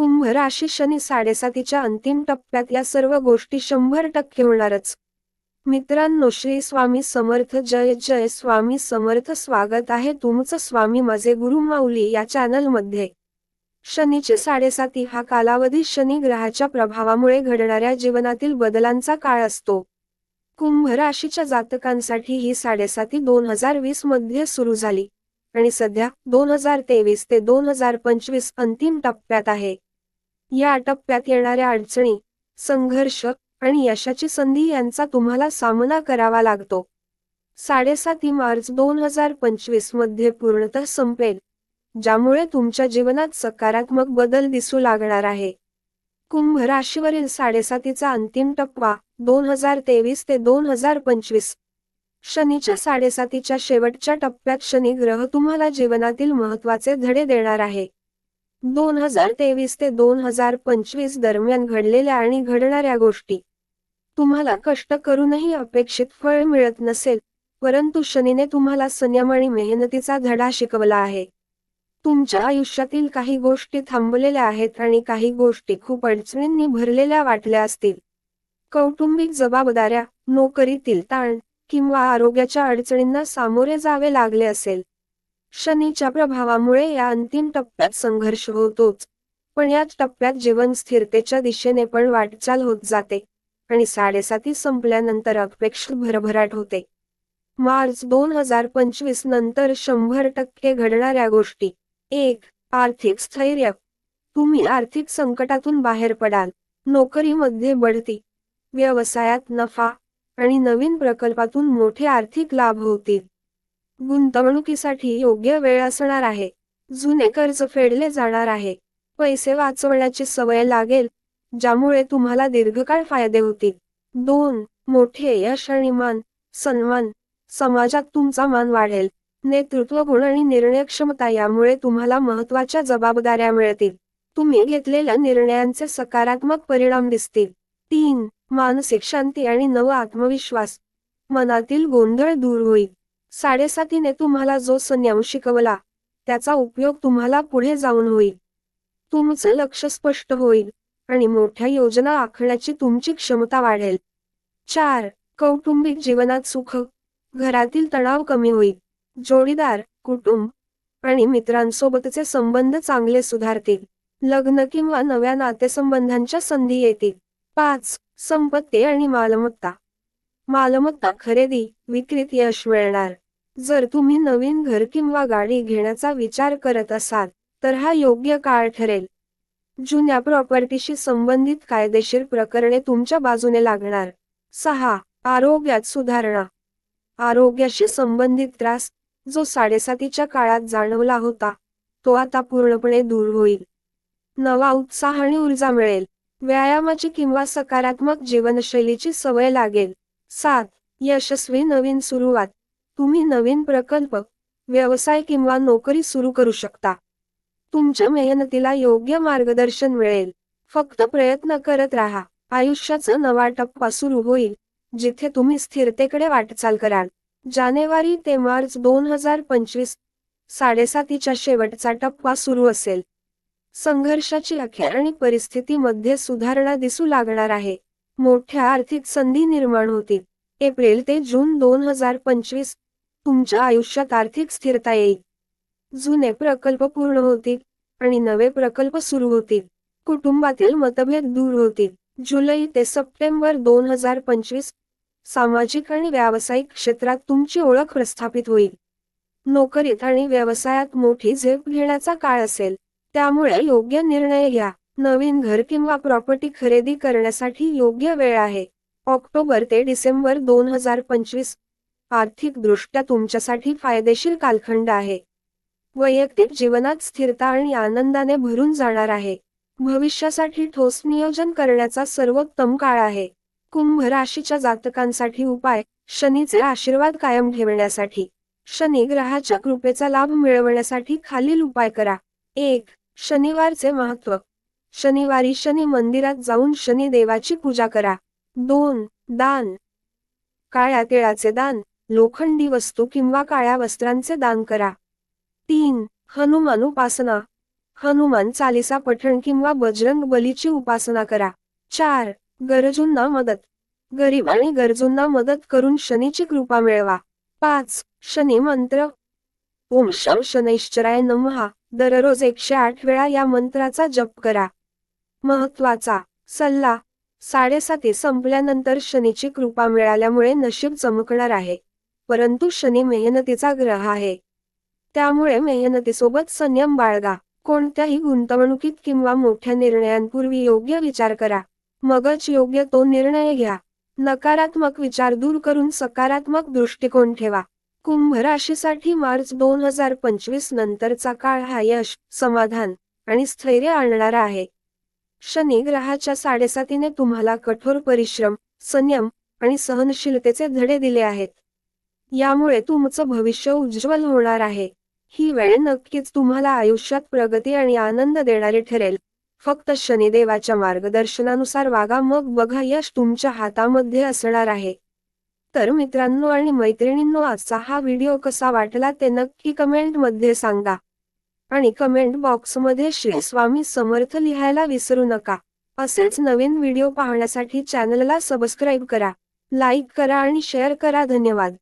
कुंभ राशी शनी साडेसातीच्या अंतिम टप्प्यात या सर्व गोष्टी शंभर टक्के होणारच. मित्रांनो श्री स्वामी समर्थ जय जय स्वामी समर्थ. स्वागत आहे तुमचं स्वामी माझे गुरु माऊली या चॅनलमध्ये. शनीचे साडेसाती हा कालावधी शनी ग्रहाच्या प्रभावामुळे घडणाऱ्या जीवनातील बदलांचा काळ असतो. कुंभ राशीच्या जातकांसाठी ही साडेसाती दोन हजार वीसमध्ये सुरू झाली. आणि सध्या दोन हजार तेवीस ते दोन हजार पंचवीस अंतिम टप्प्यात आहे. या टप्प्यात येणाऱ्या अडचणी संघर्ष आणि यशाची संधी यांचा तुम्हाला सामना करावा लागतो. साडेसाती मार्च दोन हजार पंचवीसमध्ये पूर्णतः संपेल ज्यामुळे तुमच्या जीवनात सकारात्मक बदल दिसू लागणार आहे. कुंभ राशीवरील साडेसातीचा अंतिम टप्पा दोन हजार तेवीस ते दोन हजार पंचवीस. शनीच्या साडेसातीच्या शेवटच्या टप्प्यात शनी ग्रह तुम्हाला जीवनातील महत्त्वाचे धडे देणार आहे. दोन हजार तेवीस ते दोन हजार पंचवीस दरम्यान घडलेल्या आणि घडणाऱ्या गोष्टी. तुम्हाला कष्ट करूनही अपेक्षित फळ मिळत नसेल परंतु शनीने तुम्हाला संयम आणि मेहनतीचा धडा शिकवला आहे. तुमच्या आयुष्यातील काही गोष्टी थांबलेल्या आहेत आणि काही गोष्टी खूप अडचणींनी भरलेल्या वाटल्या असतील. कौटुंबिक जबाबदाऱ्या नोकरीतील ताण किंवा आरोग्याच्या अडचणींना सामोरे जावे लागले असेल. शनीच्या प्रभावामुळे या अंतिम टप्प्यात संघर्ष होतोच. पण याच टप्प्यात जीवन स्थिरतेच्या दिशेने पण वाटचाल होत जाते. आणि साडेसाती संपल्यानंतर अपेक्षित भरभराट होते. मार्च दोन हजार पंचवीस नंतर शंभर टक्के घडणाऱ्या गोष्टी. एक आर्थिक स्थैर्य. तुम्ही आर्थिक संकटातून बाहेर पडाल. नोकरीमध्ये बढती. व्यवसायात नफा आणि नवीन प्रकल्पातून मोठे आर्थिक लाभ होतील. गुंतवणुकीसाठी योग्य वेळ असणार आहे. जुने कर्ज फेडले जाणार आहे. पैसे वाचवण्याची सवय लागेल ज्यामुळे तुम्हाला दीर्घकाळ फायदे होतील. दोन मोठे यश आणि मान सन्मान. समाजात तुमचा मान वाढेल. नेतृत्व गुण आणि निर्णय क्षमता यामुळे तुम्हाला महत्त्वाच्या जबाबदाऱ्या मिळतील. तुम्ही घेतलेल्या निर्णयांचे सकारात्मक परिणाम दिसतील. तीन मानसिक शांती आणि नव आत्मविश्वास. मनातील गोंधळ दूर होईल. साडेसातीने तुम्हाला जो संयम शिकवला त्याचा उपयोग तुम्हाला पुढे जाऊन होईल. तुमचं लक्ष स्पष्ट होईल आणि मोठ्या योजना आखण्याची तुमची क्षमता वाढेल. चार कौटुंबिक जीवनात सुख घरातील तणाव कमी होईल. जोडीदार कुटुंब आणि मित्रांसोबतचे संबंध चांगले सुधारतील. लग्न किंवा नव्या नातेसंबंधांच्या संधी येतील. पाच संपत्ती आणि मालमत्ता. मालमत्ता खरेदी विक्रीत यश मिळणार. जर तुम्ही नवीन घर किंवा गाडी घेण्याचा विचार करत असाल तर हा योग्य काळ ठरेल. जुन्या प्रॉपर्टीशी संबंधित कायदेशीर प्रकरणे तुमच्या बाजूने लागणार. सहा. आरोग्यात सुधारणा. आरोग्याशी संबंधित त्रास जो साडेसातीच्या काळात जाणवला होता तो आता पूर्णपणे दूर होईल. नवा उत्साह आणि ऊर्जा मिळेल. व्यायामाची किंवा सकारात्मक जीवनशैलीची सवय लागेल. सात. यशस्वी नवीन सुरुवात. तुम्ही नवीन प्रकल्प व्यवसाय किंवा नोकरी सुरू करू शकता. तुमच्या मेहनतीला योग्य मार्गदर्शन मिळेल. फक्त प्रयत्न करत राहा. आयुष्याचा नवा टप्पा सुरू होईल जिथे तुम्ही स्थिरतेकडे वाटचाल कराल. जानेवारी ते मार्च दोन हजार पंचवीस साडेसातीच्या शेवटचा टप्पा सुरू असेल. संघर्षाची अखेर आणि परिस्थितीमध्ये सुधारणा दिसू लागणार आहे. मोठ्या आर्थिक संधी निर्माण होतील. एप्रिल ते जून दोन हजार पंचवीस तुमच्या आयुष्यात आर्थिक स्थिरता येईल. जुने प्रकल्प पूर्ण होतील आणि नवे प्रकल्प सुरू होतील. कुटुंबातील मतभेद दूर होतील. जुलै ते सप्टेंबर दोन हजार पंचवीस सामाजिक आणि व्यावसायिक क्षेत्रात तुमची ओळख प्रस्थापित होईल. नोकरीत आणि व्यवसायात मोठी झेप घेण्याचा काळ असेल. त्यामुळे योग्य निर्णय घ्या. नवीन घर किंवा प्रॉपर्टी खरेदी करण्यासाठी योग्य वेळ आहे. ऑक्टोबर ते डिसेंबर दोन हजार पंचवीस आर्थिकदृष्ट्या तुमच्यासाठी फायदेशीर कालखंड आहे. वैयक्तिक जीवनात स्थिरता आणि आनंदाने भरून जाणार आहे. भविष्यासाठी ठोस नियोजन करण्याचा सर्वोत्तम काळ आहे. कुंभ राशीच्या जातकांसाठी उपाय शनीचे आशीर्वाद कायम ठेवण्यासाठी. शनी ग्रहाच्या कृपेचा लाभ मिळवण्यासाठी खालील उपाय करा. एक शनिवारचे महत्त्व शनिवारी शनी मंदिरात जाऊन शनी देवाची पूजा करा. दोन दान. काळ्या तिळाचे दान. लोखंडी वस्तू किंवा काळ्या वस्त्रांचे दान करा. तीन हनुमान उपासना. हनुमान चालिसा पठण किंवा बजरंग बलीची उपासना करा. चार गरजूंना मदत. गरीब आणि गरजूंना मदत करून शनीची कृपा मिळवा. पाच शनी मंत्र. ओम शम शनैश्चराय नमहा दररोज एकशे आठ वेळा या मंत्राचा जप करा. महत्त्वाचा सल्ला साडेसाती संपल्यानंतर शनीची कृपा मिळाल्यामुळे नशीब चमकणार आहे. परंतु शनी मेहनतीचा ग्रह आहे. त्यामुळे मेहनतीसोबत संयम बाळगा. कोणत्याही गुंतवणुकीत किंवा मोठ्या निर्णयांपूर्वी योग्य विचार करा. मगच योग्य तो निर्णय घ्या. नकारात्मक विचार दूर करून सकारात्मक दृष्टिकोन ठेवा. कुंभ राशीसाठी मार्च दोन हजार पंचवीस नंतरचा काळ हा यश समाधान आणि स्थैर्य आणणारा आहे. शनी ग्रहाच्या साडेसातीने तुम्हाला कठोर परिश्रम संयम आणि सहनशीलतेचे धडे दिले आहेत. यामुळे तुमचं भविष्य उज्ज्वल होणार आहे. ही वेळ नक्कीच तुम्हाला आयुष्यात प्रगती आणि आनंद देणारी ठरेल. फक्त शनिदेवाच्या मार्गदर्शनानुसार वागा मग बघा यश तुमच्या हातामध्ये असणार आहे. तर मित्रांनो आणि मैत्रिणींनो आजचा हा व्हिडिओ कसा वाटला ते नक्की कमेंटमध्ये सांगा. आणि कमेंट बॉक्समध्ये श्री स्वामी समर्थ लिहायला विसरू नका. असेच नवीन व्हिडिओ पाहण्यासाठी चॅनलला सबस्क्राईब करा लाईक करा आणि शेअर करा. धन्यवाद.